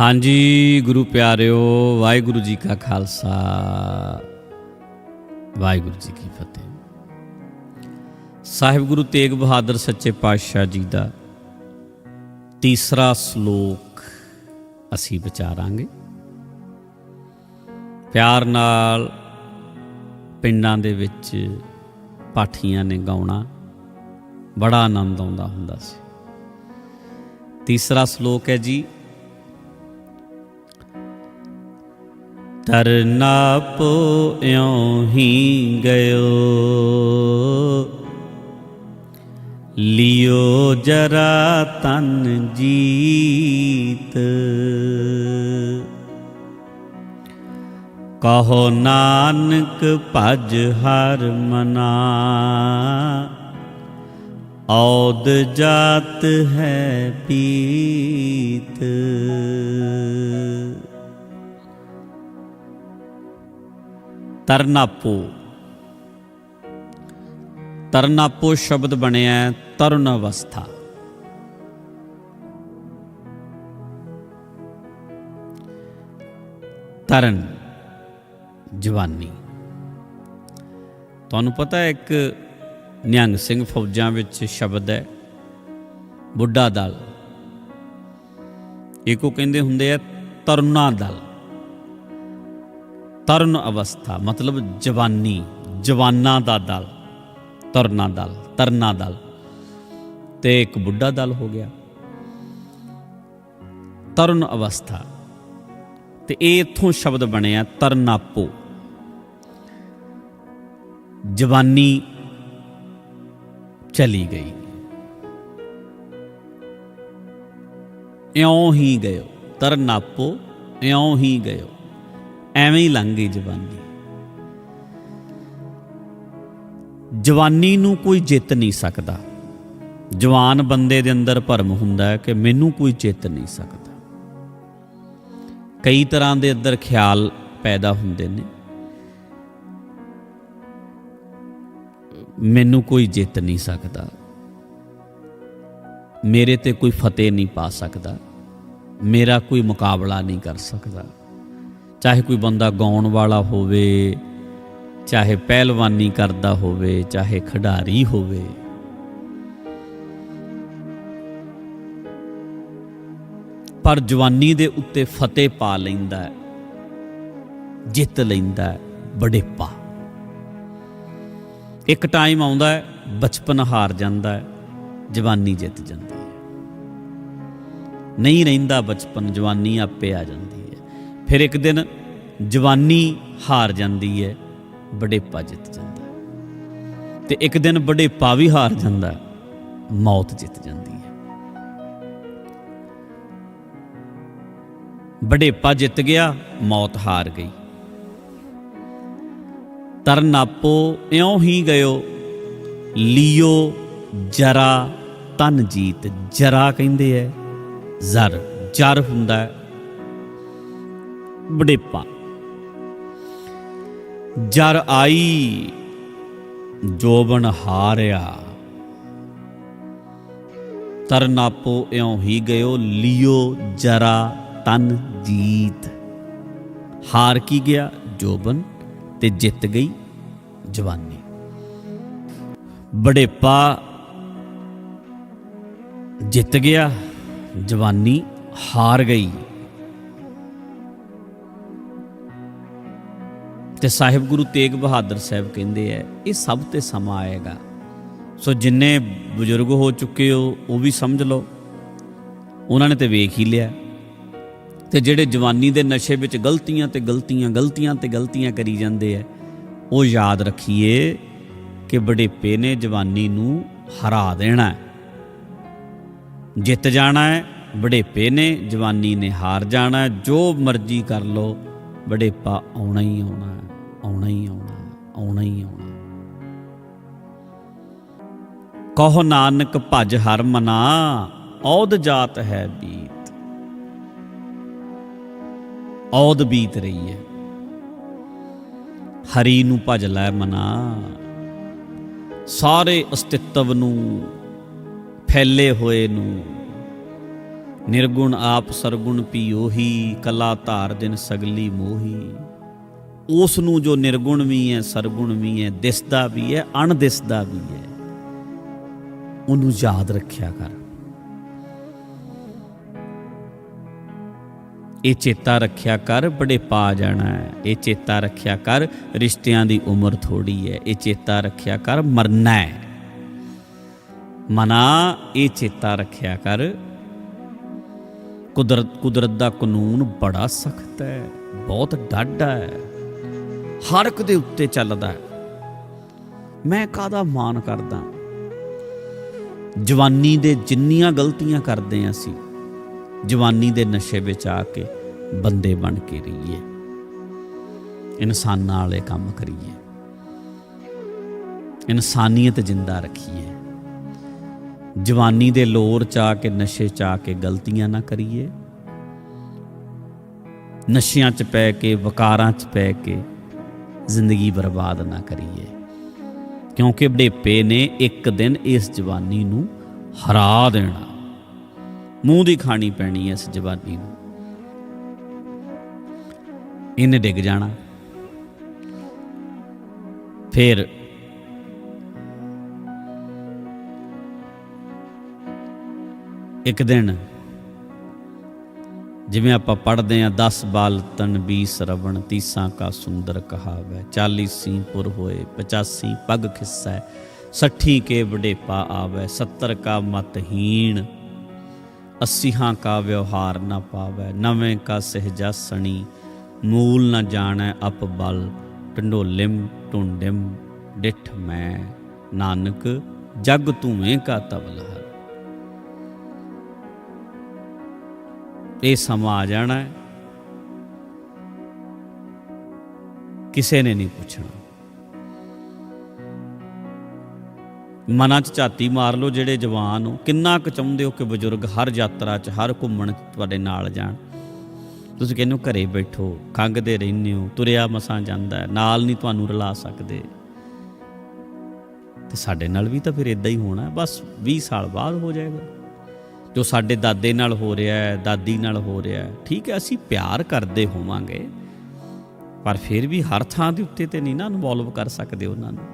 ਹਾਂਜੀ, ਗੁਰੂ ਪਿਆਰਿਓ, ਵਾਹਿਗੁਰੂ ਜੀ ਕਾ ਖਾਲਸਾ। ਵਾਹਿਗੁਰੂ ਜੀ ਕੀ ਫਤਿਹ। ਸਾਹਿਬ ਗੁਰੂ ਤੇਗ ਬਹਾਦਰ ਸੱਚੇ ਪਾਤਸ਼ਾਹ ਜੀ ਦਾ ਤੀਸਰਾ ਸ਼ਲੋਕ ਅਸੀਂ ਵਿਚਾਰਾਂਗੇ। ਪਿਆਰ ਨਾਲ ਪਿੰਡਾਂ ਦੇ ਵਿੱਚ ਪਾਠੀਆਂ ਨੇ ਗਾਉਣਾ ਬੜਾ ਆਨੰਦ ਆਉਂਦਾ ਹੁੰਦਾ ਸੀ। ਤੀਸਰਾ ਸ਼ਲੋਕ ਹੈ ਜੀ ਤਰਨਾ ਪੋਇਉ ਹੀ ਗਇਓ। ਲਿਓ ਜਰਾ ਤਨ ਜੀਤ। ਕਹੋ ਨਾਨਕ ਭਜ ਹਰ ਮਨਾ। ਔਦ ਜਾਤ ਹੈ ਪੀਤ। ਤਰਨਾਪੋ। ਤਰਨਾਪੋ ਸ਼ਬਦ ਬਣਿਆ ਤਰੁਣ ਅਵਸਥਾ ਤਰਨ, ਜਵਾਨੀ। ਤੁਹਾਨੂੰ ਪਤਾ ਹੈ ਇੱਕ ਨਿਹੰਗ ਸਿੰਘ ਫੌਜਾਂ ਵਿੱਚ ਸ਼ਬਦ ਹੈ, ਬੁੱਢਾ ਦਲ। ਇੱਕੋ ਕਹਿੰਦੇ ਹੁੰਦੇ ਆ ਤਰੁਣਾ ਦਲ। ਤਰਨ ਅਵਸਥਾ, ਮਤਲਬ ਜਵਾਨੀ, ਜਵਾਨਾਂ ਦਾ ਦਲ, ਤਰਨਾ ਦਲ ਤਰਨਾ ਦਲ। ਤੇ ਇੱਕ ਬੁੱਢਾ ਦਲ ਹੋ ਗਿਆ। ਤਰਨ ਅਵਸਥਾ। ਤੇ ਇਹ ਇਥੋਂ ਸ਼ਬਦ ਬਣਿਆ, ਤਰਨਾਪੋ। ਜਵਾਨੀ ਚਲੀ ਗਈ। ਇਉਂ ਹੀ ਗਇਓ ਤਰਨਾਪੋ, ਇਉਂ ਹੀ ਗਇਓ ਐਵੇਂ ਹੀ ਲੰਘ ਗਈ ਜਵਾਨੀ। ਜਵਾਨੀ ਨੂੰ ਕੋਈ ਜਿੱਤ ਨਹੀਂ ਸਕਦਾ। ਜਵਾਨ ਬੰਦੇ ਦੇ ਅੰਦਰ ਭਰਮ ਹੁੰਦਾ ਹੈ ਕਿ ਮੈਨੂੰ ਕੋਈ ਜਿੱਤ ਨਹੀਂ ਸਕਦਾ। ਕਈ ਤਰ੍ਹਾਂ ਦੇ ਅੰਦਰ ਖਿਆਲ ਪੈਦਾ ਹੁੰਦੇ ਨੇ। ਮੈਨੂੰ ਕੋਈ ਜਿੱਤ ਨਹੀਂ ਸਕਦਾ। ਮੇਰੇ ਤੇ ਕੋਈ ਫਤਿਹ ਨਹੀਂ ਪਾ ਸਕਦਾ। ਮੇਰਾ ਕੋਈ ਮੁਕਾਬਲਾ ਨਹੀਂ ਕਰ ਸਕਦਾ। ਚਾਹੇ ਕੋਈ ਬੰਦਾ ਗਾਉਣ ਵਾਲਾ ਹੋਵੇ, ਚਾਹੇ ਪਹਿਲਵਾਨੀ ਕਰਦਾ ਹੋਵੇ, ਚਾਹੇ ਖਿਡਾਰੀ ਹੋਵੇ। ਪਰ ਜਵਾਨੀ ਦੇ ਉੱਤੇ ਫਤਿਹ ਪਾ ਲੈਂਦਾ ਜਿੱਤ ਲੈਂਦਾ ਹੈ ਬੜੇਪਾ ਇੱਕ ਟਾਈਮ ਆਉਂਦਾ ਹੈ, ਬਚਪਨ ਹਾਰ ਜਾਂਦਾ ਹੈ, ਜਵਾਨੀ ਜਿੱਤ ਜਾਂਦੀ ਹੈ। ਨਹੀਂ ਰਹਿੰਦਾ ਬਚਪਨ, ਜਵਾਨੀ ਆਪੇ ਆ ਜਾਂਦੀ ਫਿਰ ਇੱਕ ਦਿਨ ਜਵਾਨੀ ਹਾਰ ਜਾਂਦੀ ਹੈ ਬੜੇਪਾ ਜਿੱਤ ਜਾਂਦਾ ਹੈ। ਤੇ ਇੱਕ ਦਿਨ ਬੜੇਪਾ ਵੀ ਹਾਰ ਜਾਂਦਾ ਮੌਤ ਜਿੱਤ ਜਾਂਦੀ ਹੈ। ਬੜੇਪਾ ਜਿੱਤ ਗਿਆ, ਮੌਤ ਹਾਰ ਗਈ। ਤਰਨਾਪੋ ਇਉਂ ਹੀ ਗਇਓ, ਲਿਓ ਜਰਾ ਤਨ ਜੀਤ, ਜਰਾ ਕਹਿੰਦੇ ਐ, ਜ਼ਰ, ਜਰ ਹੁੰਦਾ ਬੜੇਪਾ ਜਰ ਆਈ, ਜੋਬਨ ਹਾਰਿਆ। ਤਰਨਾਪੋ ਇਉਂ ਹੀ ਗਇਓ, ਲਿਓ ਜਰਾ ਤਨ ਜੀਤ। ਹਾਰ ਕੀ ਗਿਆ, ਜੋਬਨ? ਤੇ ਜਿੱਤ ਗਈ, ਜਵਾਨੀ। ਬੜੇਪਾ ਜਿੱਤ ਗਿਆ, ਜਵਾਨੀ ਹਾਰ ਗਈ। ਤੇ ਸਾਹਿਬ ਗੁਰੂ ਤੇਗ ਬਹਾਦਰ ਸਾਹਿਬ ਕਹਿੰਦੇ ਐ ਇਹ ਸਭ ਤੇ ਸਮਾਂ ਆਏਗਾ। ਸੋ ਜਿੰਨੇ ਬਜ਼ੁਰਗ ਹੋ ਚੁੱਕੇ ਹੋ ਉਹ ਵੀ ਸਮਝ ਲਓ। ਉਹਨਾਂ ਨੇ ਤੇ ਵੇਖ ਹੀ ਲਿਆ। ਤੇ ਜਿਹੜੇ ਜਵਾਨੀ ਦੇ ਨਸ਼ੇ ਵਿੱਚ ਗਲਤੀਆਂ ਤੇ ਗਲਤੀਆਂ ਗਲਤੀਆਂ ਤੇ ਗਲਤੀਆਂ ਕਰੀ ਜਾਂਦੇ ਐ ਉਹ ਯਾਦ ਰੱਖੀਏ ਕਿ ਬੜੇਪੇ ਨੇ ਜਵਾਨੀ ਨੂੰ ਹਰਾ ਦੇਣਾ ਹੈ। ਜਿੱਤ ਜਾਣਾ ਹੈ ਬੜੇਪੇ ਨੇ ਜਵਾਨੀ ਨੇ ਹਾਰ ਜਾਣਾ ਜੋ ਮਰਜ਼ੀ ਕਰ ਲੋ ਬੜੇਪਾ ਆਉਣਾ ਹੀ ਆਉਣਾ ਹੈ, ਆਉਣਾ ਹੀ ਆਉਣਾ ਆਉਣਾ ਹੀ ਆਉਣਾ। ਕਹੋ ਨਾਨਕ ਭਜ ਹਰ ਮਨਾ ਔਦ ਜਾਤ ਹੈ ਬੀਤ। ਔਦ ਬੀਤ ਰਹੀ ਹੈ। ਹਰੀ ਨੂੰ ਭਜ ਲੈ ਮਨਾ। ਸਾਰੇ ਅਸਤਿਤਵ ਨੂੰ, ਫੈਲੇ ਹੋਏ ਨੂੰ। ਨਿਰਗੁਣ ਆਪ ਸਰਗੁਣ ਪੀਓਹੀ, ਕਲਾ ਧਾਰ ਦਿਨ ਸਗਲੀ ਮੋਹੀ। ਉਸ ਨੂੰ ਜੋ ਨਿਰਗੁਣ ਵੀ ਹੈ, ਸਰਗੁਣ ਵੀ ਹੈ, ਦਿਸਦਾ ਵੀ ਹੈ, ਅਣਦਿਸਦਾ ਵੀ ਹੈ, ਉਹਨੂੰ ਯਾਦ ਰੱਖਿਆ ਕਰ। ਇਹ ਚੇਤਾ ਰੱਖਿਆ ਕਰ, ਬੜੇ ਪਾ ਜਾਣਾ ਹੈ। ਇਹ ਚੇਤਾ ਰੱਖਿਆ ਕਰ, ਰਿਸ਼ਤਿਆਂ ਦੀ ਉਮਰ ਥੋੜੀ ਹੈ। ਇਹ ਚੇਤਾ ਰੱਖਿਆ ਕਰ, ਮਰਨਾ ਹੈ। ਮਨਾ, ਇਹ ਚੇਤਾ ਰੱਖਿਆ ਕਰ। ਕੁਦਰਤ ਕੁਦਰਤ ਦਾ ਕਾਨੂੰਨ ਬੜਾ ਸਖਤ ਹੈ, ਬਹੁਤ ਡਾਢਾ ਹੈ। ਹਰ ਇੱਕ ਦੇ ਉੱਤੇ ਚੱਲਦਾ ਹੈ। ਮੈਂ ਕਾਦਾ ਮਾਨ ਕਰਦਾ? ਜਵਾਨੀ ਦੇ ਜਿੰਨੀਆਂ ਗਲਤੀਆਂ ਕਰਦੇ ਹਾਂ ਅਸੀਂ, ਜਵਾਨੀ ਦੇ ਨਸ਼ੇ ਵਿੱਚ ਆ ਕੇ ਬੰਦੇ ਬਣ ਕੇ ਰਹੀਏ। ਇਨਸਾਨਾਂ ਵਾਲੇ ਕੰਮ ਕਰੀਏ। ਇਨਸਾਨੀਅਤ ਜਿੰਦਾ ਰੱਖੀਏ। ਜਵਾਨੀ ਦੇ ਲੋਰ ਚ ਆ ਕੇ, ਨਸ਼ੇ ਚ ਆ ਕੇ ਗਲਤੀਆਂ ਨਾ ਕਰੀਏ। ਨਸ਼ਿਆਂ ਚ ਪੈ ਕੇ, ਵਕਾਰਾਂ ਚ ਪੈ ਕੇ ਜ਼ਿੰਦਗੀ ਬਰਬਾਦ ਨਾ ਕਰੀਏ। ਕਿਉਂਕਿ ਬੜੇਪੇ ਨੇ ਇੱਕ ਦਿਨ ਇਸ ਜਵਾਨੀ ਨੂੰ ਹਰਾ ਦੇਣਾ। ਮੂੰਹ ਦੀ ਖਾਣੀ ਪੈਣੀ ਇਸ ਜਵਾਨੀ ਨੂੰ। ਇਹਨੇ ਡਿੱਗ ਜਾਣਾ। ਫਿਰ ਇੱਕ ਦਿਨ ਜਿਵੇਂ ਆਪਾਂ ਪੜ੍ਹਦੇ ਆਂ 10 ਬਾਲ ਤਨ 20 ਰਵਣ, ਤੀਸਾਂ ਕਾ ਸੁੰਦਰ ਕਹਾਵੈ 40 ਸੀਪੁਰ ਹੋਏ 85 ਪੱਗ ਖਿਸੈ 60 ਕੇ ਵਡੇਪਾ ਆਵੈ 70 ਕਾ ਮਤਹੀਣ ਅੱਸੀਹਾਂ ਕਾ ਵਿਵਹਾਰ ਨਾ ਪਾਵੈ, ਨਵੇਂ ਕਾ ਸਹਜਾਸਣੀ ਮੂਲ ਨਾ ਜਾਣੈ ਅਪ ਬਲ ਟੰਡੋਲਿਮ ਟੁੰਡਿਮ ਡਿਠ ਮੈਂ, ਨਾਨਕ ਜਗ ਧੂਏ ਕਾ ਤਬਲਾ ਇਹ ਸਮਾਂ ਆ ਜਾਣਾ ਹੈ। ਕਿਸੇ ਨੇ ਨਹੀਂ ਪੁੱਛਣਾ। ਮਨਾਂ 'ਚ ਝਾਤੀ ਮਾਰ ਲਓ ਜਿਹੜੇ ਜਵਾਨ ਹੋ। ਕਿੰਨਾ ਕੁ ਚਾਹੁੰਦੇ ਹੋ ਕਿ ਬਜ਼ੁਰਗ ਹਰ ਯਾਤਰਾ 'ਚ, ਹਰ ਘੁੰਮਣ 'ਚ ਤੁਹਾਡੇ ਨਾਲ ਜਾਣ। ਤੁਸੀਂ ਕਹਿੰਦੇ ਹੋ ਘਰੇ ਬੈਠੋ ਖੰਗਦੇ ਰਹਿੰਦੇ ਹੋ, ਤੁਰਿਆ ਮਸਾਂ ਜਾਂਦਾ ਨਾਲ ਨਹੀਂ ਤੁਹਾਨੂੰ ਰਲਾ ਸਕਦੇ। ਤੇ ਸਾਡੇ ਨਾਲ ਵੀ ਤਾਂ ਫਿਰ ਇਦਾਂ ਹੀ ਹੋਣਾ ਬਸ 20 ਸਾਲ ਬਾਅਦ ਹੋ ਜਾਏਗਾ। ਜੋ ਸਾਡੇ ਦਾਦੇ ਨਾਲ ਹੋ ਰਿਹਾ ਹੈ, ਦਾਦੀ ਨਾਲ ਹੋ ਰਿਹਾ ਹੈ, ਠੀਕ ਹੈ, ਅਸੀਂ ਪਿਆਰ ਕਰਦੇ ਹੋਵਾਂਗੇ, ਪਰ ਫਿਰ ਵੀ ਹਰ ਥਾਂ ਦੇ ਉੱਤੇ ਤੇ ਨਹੀਂ ਨਾ ਇਨਵੋਲਵ ਕਰ ਸਕਦੇ ਉਹਨਾਂ ਨੂੰ।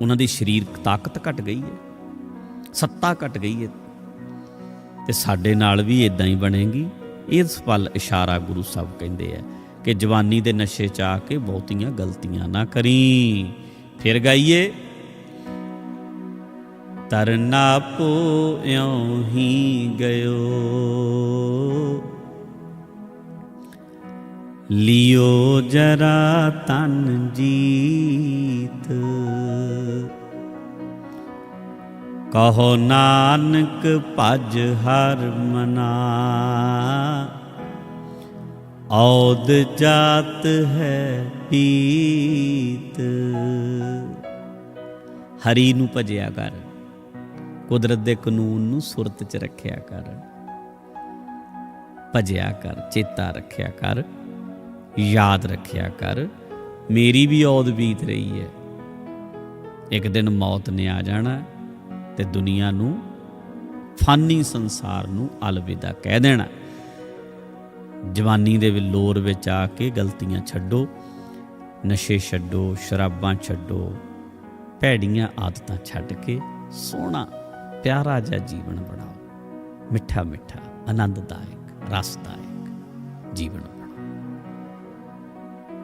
ਉਹਨਾਂ ਦੀ ਸਰੀਰਕ ਤਾਕਤ ਘਟ ਗਈ ਹੈ, ਸੱਤਾ ਘਟ ਗਈ ਹੈ, ਤੇ ਸਾਡੇ ਨਾਲ ਵੀ ਇਦਾਂ ਹੀ ਬਣੇਗੀ। ਇਸ ਪਲ ਇਸ਼ਾਰਾ ਗੁਰੂ ਸਾਹਿਬ ਕਹਿੰਦੇ ਆ ਕਿ ਜਵਾਨੀ ਦੇ ਨਸ਼ੇ ਚ ਆ ਕੇ ਬਹੁਤੀਆਂ ਗਲਤੀਆਂ ਨਾ ਕਰੀ। ਫਿਰ ਗਾਈਏ ਤਰਨਾ ਪੋ ਇਉਂ ਹੀ ਗਇਓ। ਲਿਓ ਜਰਾ ਤਨ ਜੀਤ। ਕਹੋ ਨਾਨਕ ਭਜ ਹਰ ਮਨਾ। ਔਦ ਜਾਤ ਹੈ ਪੀਤ। ਹਰੀ ਨੂੰ ਭਜਿਆ ਕਰ। ਕੁਦਰਤ ਦੇ ਕਾਨੂੰਨ ਨੂੰ ਸੁਰਤ 'ਚ ਰੱਖਿਆ ਕਰ। ਭਜਿਆ ਕਰ, ਚੇਤਾ ਰੱਖਿਆ ਕਰ, ਯਾਦ ਰੱਖਿਆ ਕਰ। ਮੇਰੀ ਵੀ ਔਦ ਬੀਤ ਰਹੀ ਹੈ। ਇੱਕ ਦਿਨ ਮੌਤ ਨੇ ਆ ਜਾਣਾ ਤੇ ਦੁਨੀਆ ਨੂੰ ਫਾਨੀ ਸੰਸਾਰ ਨੂੰ ਅਲਵਿਦਾ ਕਹਿ ਦੇਣਾ। ਜਵਾਨੀ ਦੇ ਲੋਰ ਵਿੱਚ ਆ ਕੇ ਗਲਤੀਆਂ ਛੱਡੋ, ਨਸ਼ੇ ਛੱਡੋ, ਸ਼ਰਾਬਾਂ ਛੱਡੋ, ਭੈੜੀਆਂ ਆਦਤਾਂ ਛੱਡ ਕੇ ਸੋਹਣਾ ਪਿਆਰਾ ਜਿਹਾ ਜੀਵਨ ਬਣਾਓ। ਮਿੱਠਾ ਮਿੱਠਾ, ਆਨੰਦਦਾਇਕ, ਰਸਦਾਇਕ ਜੀਵਨ ਬਣਾਓ।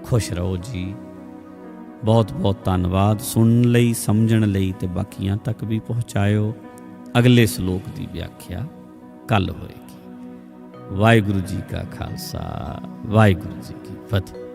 ਖੁਸ਼ ਰਹੋ ਜੀ। ਬਹੁਤ ਬਹੁਤ ਧੰਨਵਾਦ। ਸੁਣਨ ਲਈ, ਸਮਝਣ ਲਈ ਤੇ ਬਾਕੀਆਂ ਤੱਕ ਵੀ ਪਹੁੰਚਾਇਓ। ਅਗਲੇ ਸ਼ਲੋਕ ਦੀ ਵਿਆਖਿਆ ਕੱਲ ਹੋਏਗੀ। ਵਾਹਿਗੁਰੂ ਜੀ ਕਾ ਖਾਲਸਾ, ਵਾਹਿਗੁਰੂ ਜੀ ਕੀ ਫਤਿਹ।